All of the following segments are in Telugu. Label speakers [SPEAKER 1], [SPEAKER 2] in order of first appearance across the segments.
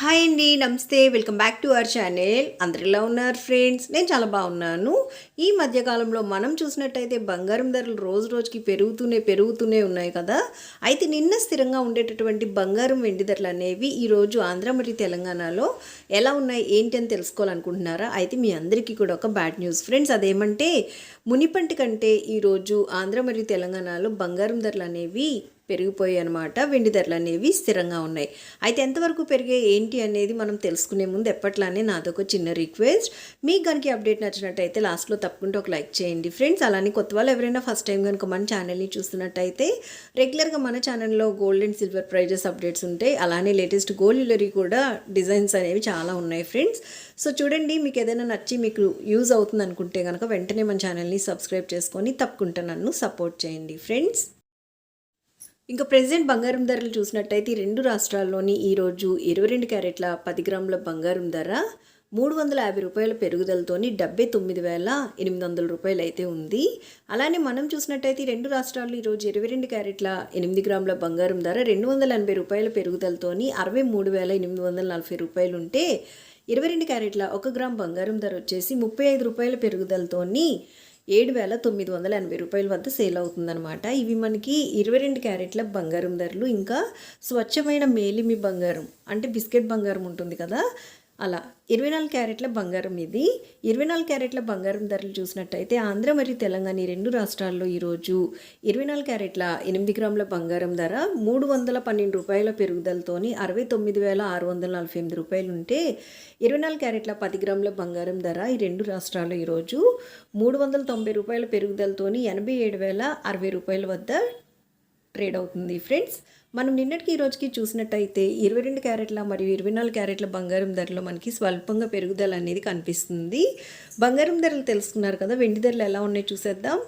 [SPEAKER 1] హాయ్ అండి నమస్తే. Welcome back to our channel. అందరిలా ఉన్నారు ఫ్రెండ్స్? నేను చాలా బాగున్నాను. ఈ మధ్యకాలంలో మనం చూసినట్టయితే బంగారం ధరలు రోజు రోజుకి పెరుగుతూనే పెరుగుతూనే ఉన్నాయి కదా. అయితే నిన్న స్థిరంగా ఉండేటటువంటి బంగారం వెండి ధరలు అనేవి ఈరోజు ఆంధ్ర మరియు తెలంగాణలో ఎలా ఉన్నాయి ఏంటి అని తెలుసుకోవాలనుకుంటున్నారా? అయితే మీ అందరికీ కూడా ఒక బ్యాడ్ న్యూస్. ఫ్రెండ్స్ అదేమంటే మునిపంటి కంటే ఈరోజు ఆంధ్ర మరియు తెలంగాణలో బంగారం ధరలు అనేవి పెరిగిపోయాయి అనమాట వెండి ధరలు అనేవి స్థిరంగా ఉన్నాయి. అయితే ఎంతవరకు పెరిగాయి ఏంటి అనేది మనం తెలుసుకునే ముందు ఎప్పట్లానే నాదొక చిన్న రిక్వెస్ట్. మీకు కనుక అప్డేట్ నచ్చినట్టయితే లాస్ట్లో తప్పకుండా ఒక లైక్ చేయండి ఫ్రెండ్స్. అలానే కొత్త వాళ్ళు ఎవరైనా ఫస్ట్ టైం కనుక మన ఛానల్ని చూస్తున్నట్టయితే రెగ్యులర్గా మన ఛానల్లో gold and silver prizes updates ఉంటాయి. అలానే లేటెస్ట్ గోల్డ్ జ్యువెలరీ కూడా డిజైన్స్ అనేవి చాలా ఉన్నాయి ఫ్రెండ్స్. సో చూడండి మీకు ఏదైనా నచ్చి మీకు యూజ్ అవుతుంది అనుకుంటే కనుక వెంటనే మన ఛానల్ని సబ్స్క్రైబ్ చేసుకొని తప్పకుండా నన్ను సపోర్ట్ చేయండి ఫ్రెండ్స్. ఇంకా ప్రెసెంట్ బంగారం ధరలు చూసినట్టయితే రెండు రాష్ట్రాల్లోని ఈరోజు ఇరవై రెండు క్యారెట్ల పది గ్రాముల బంగారం ధర మూడు వందల యాభై రూపాయల పెరుగుదలతోని డెబ్బై తొమ్మిది వేల ఎనిమిది వందల రూపాయలు అయితే ఉంది. అలానే మనం చూసినట్టయితే రెండు రాష్ట్రాల్లో ఈరోజు ఇరవై రెండు క్యారెట్ల ఎనిమిది గ్రాముల బంగారం ధర రెండు వందల ఎనభై రూపాయల పెరుగుదలతోని అరవై మూడు వేల ఎనిమిది వందల నలభై రూపాయలు ఉంటే ఇరవై రెండు క్యారెట్ల ఒక గ్రామ్ బంగారం ధర వచ్చేసి ముప్పై ఐదు రూపాయల పెరుగుదలతోని ఏడు వేల తొమ్మిది వందల ఎనభై రూపాయల వద్ద సేల్ అవుతుందన్నమాట. ఇవి మనకి ఇరవై రెండు క్యారెట్ల బంగారం ధరలు. ఇంకా స్వచ్ఛమైన మేలిమి బంగారం అంటే బిస్కెట్ బంగారం ఉంటుంది కదా అలా. ఇరవై నాలుగు క్యారెట్ల బంగారం ఇది. ఇరవై నాలుగు క్యారెట్ల బంగారం ధరలు చూసినట్టయితే ఆంధ్ర మరియు తెలంగాణ ఈ రెండు రాష్ట్రాల్లో ఈరోజు ఇరవై నాలుగు క్యారెట్ల ఎనిమిది గ్రాముల బంగారం ధర మూడు వందల పన్నెండు రూపాయల పెరుగుదలతోని అరవై తొమ్మిది వేల ఆరు వందల నలభై ఎనిమిది రూపాయలు ఉంటే ఇరవై నాలుగు క్యారెట్ల పది గ్రాముల బంగారం ధర ఈ రెండు రాష్ట్రాల్లో ఈరోజు మూడు వందల తొంభై రూపాయల పెరుగుదలతోని ఎనభై ఏడు వేల అరవై రూపాయల వద్ద ట్రేడ్ అవుతుంది. ఫ్రెండ్స్ మనం నిన్నటికి ఈ రోజుకి చూసినట్టయితే ఇరవై రెండు క్యారెట్ల మరియు ఇరవై నాలుగు క్యారెట్ల బంగారం ధరలో మనకి స్వల్పంగా పెరుగుదల అనేది కనిపిస్తుంది. బంగారం ధరలు తెలుసుకున్నారు కదా వెండి ధరలు ఎలా ఉన్నాయో చూసేద్దాం.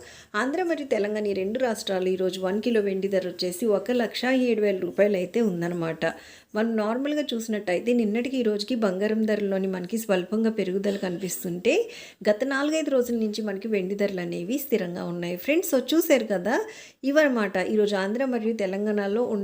[SPEAKER 1] ఆంధ్ర మరియు తెలంగాణ ఈ రెండు రాష్ట్రాలు ఈరోజు వన్ కిలో వెండి ధర వచ్చేసి ఒక లక్ష ఏడు వేల రూపాయలు అయితే ఉందన్నమాట. మనం నార్మల్గా చూసినట్టయితే నిన్నటికి ఈ రోజుకి బంగారం ధరలోని మనకి స్వల్పంగా పెరుగుదల కనిపిస్తుంటే గత నాలుగైదు రోజుల నుంచి మనకి వెండి ధరలు అనేవి స్థిరంగా ఉన్నాయి. ఫ్రెండ్స్ సో చూశారు కదా ఇవన్నమాట. ఈరోజు ఆంధ్ర మరియు తెలంగాణలో